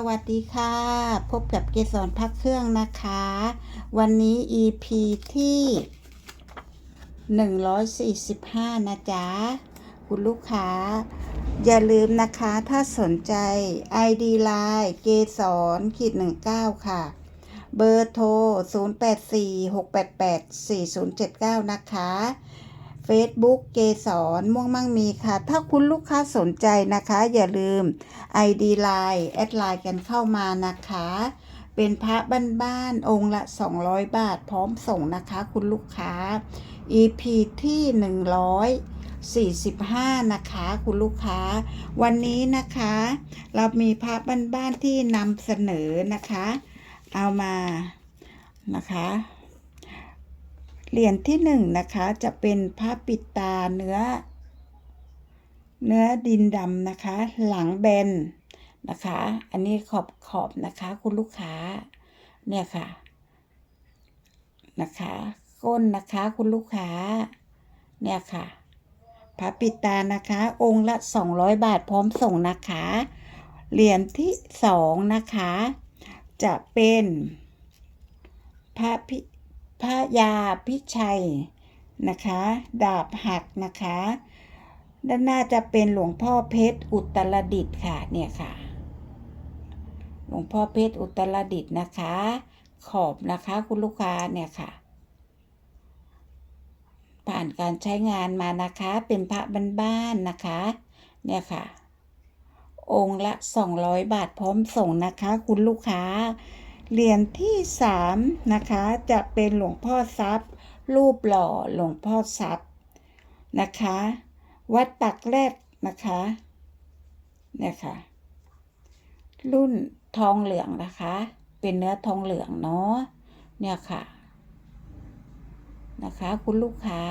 สวัสดีค่ะ พบกับเกสรพักเครื่องนะคะ วันนี้ EP ที่ 145 นะจ๊ะ คุณลูกค้า อย่าลืมนะคะถ้าสนใจ ID Line เกสรขีด19 ค่ะ เบอร์โทร 0846884079 นะคะ Facebook เกสรม่วงมั่งมีค่ะ ถ้าคุณลูกค้าสนใจนะคะ อย่าลืม ID Line แอดไลน์กันเข้ามานะคะ เป็นพระบ้านๆองค์ละ 200 บาทพร้อมส่งนะคะ คุณลูกค้า EP ที่ 145 นะคะ คุณลูกค้า วันนี้นะคะ เรามีพระบ้านๆที่นำเสนอนะคะ เอามานะคะ เหรียญที่หนึ่งนะคะจะเป็นพระปิดตาเนื้อ เนื้อดินดำนะคะ หลังแบนนะคะ อันนี้ขอบขอบนะคะ คุณลูกค้า เนี่ยค่ะ นะคะ ก้นนะคะคุณลูกค้า เนี่ยค่ะ พระปิดตานะคะ องค์ละ 200 บาทพร้อมส่งนะคะ เหรียญที่สองนะคะ จะเป็นพระพิ พระยาพิชัยนะคะ ดาบหักนะคะ ด้านหน้าจะเป็นหลวงพ่อเพชรอุตรดิตค่ะเนี่ยค่ะ หลวงพ่อเพชรอุตรดิตนะคะ ขอบนะคะคุณลูกค้าเนี่ยค่ะ ผ่านการใช้งานมานะคะ เป็นพระบ้านๆนะคะ เนี่ยค่ะ องค์ละ 200 บาทพร้อมส่งนะคะ คุณลูกค้า เหรียญที่สามนะคะจะเป็นหลวงพ่อทรัพย์ รูปหล่อหลวงพ่อทรัพย์นะคะ วัดปักแรกนะคะเนี่ยค่ะ รุ่นทองเหลืองนะคะ เป็นเนื้อทองเหลืองเนาะเนี่ยค่ะนะคะ คุณลูกค้า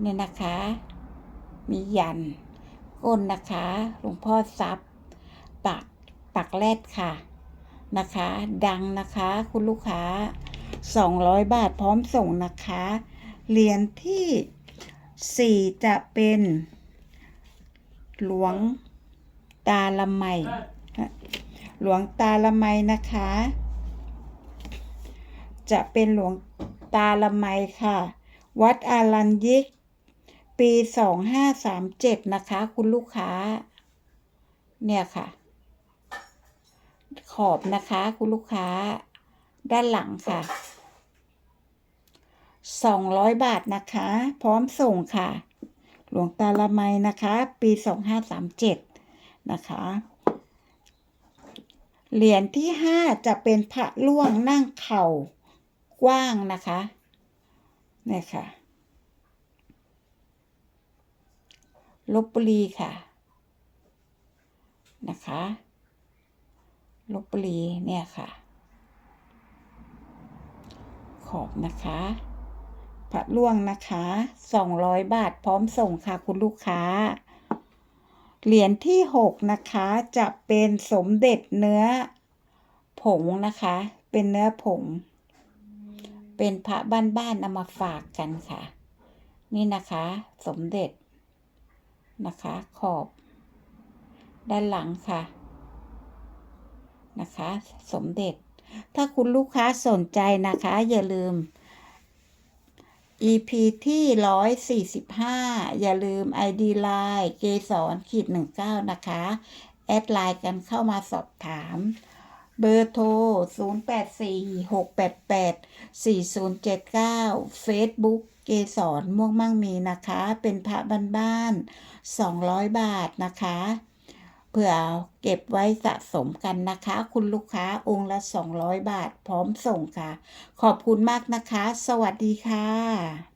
เนี่ยนะคะ มียันก้นนะคะหลวงพ่อทรัพย์ปักปักแรดค่ะ นะคะ ดังนะคะ คุณลูกค้า 200 บาทพร้อมส่งนะคะ เหรียญที่ 4 จะเป็น หลวงตาละไมหลวงตาละไมนะคะ จะเป็นหลวงตาละไมค่ะ วัดอารัญยิก ปี 2537 นะคะ คุณลูกค้า เนี่ยค่ะ ขอบนะคะ คุณลูกค้า ด้านหลังค่ะ200บาทนะคะ พร้อมส่งค่ะ หลวงตาละไมนะคะ ปี2537นะคะ เหรียญที่5จะเป็นพระล่วงนั่งเข่ากว้างนะคะนี่ค่ะลบบุรีค่ะ นะคะ ลบบุรีเนี่ยค่ะ ขอบนะคะพระล่วงนะคะ200บาทพร้อมส่งค่ะคุณลูกค้า เหรียญที่6นะคะจะเป็นสมเด็จเนื้อผงนะคะ เป็นเนื้อผง เป็นพระบ้านๆนำมาฝากกันค่ะ นี่นะคะ สมเด็จนะคะ ขอบ ด้านหลังค่ะ นะคะ สมเด็จ ถ้าคุณลูกค้าสนใจนะคะ อย่าลืม EP ที่145อย่าลืม ID Line เกสรขีด19นะคะ แอดไลน์กันเข้ามาสอบถาม เบอร์โทร 0846884079 Facebook เกสรม่วงมั่งมีนะคะ เป็นพระบ้านๆ200 บาทนะคะ เผื่อเก็บไว้สะสมกันนะคะ คุณลูกค้าองค์ละ 200 บาทพร้อมส่งค่ะ ขอบคุณมากนะคะ สวัสดีค่ะ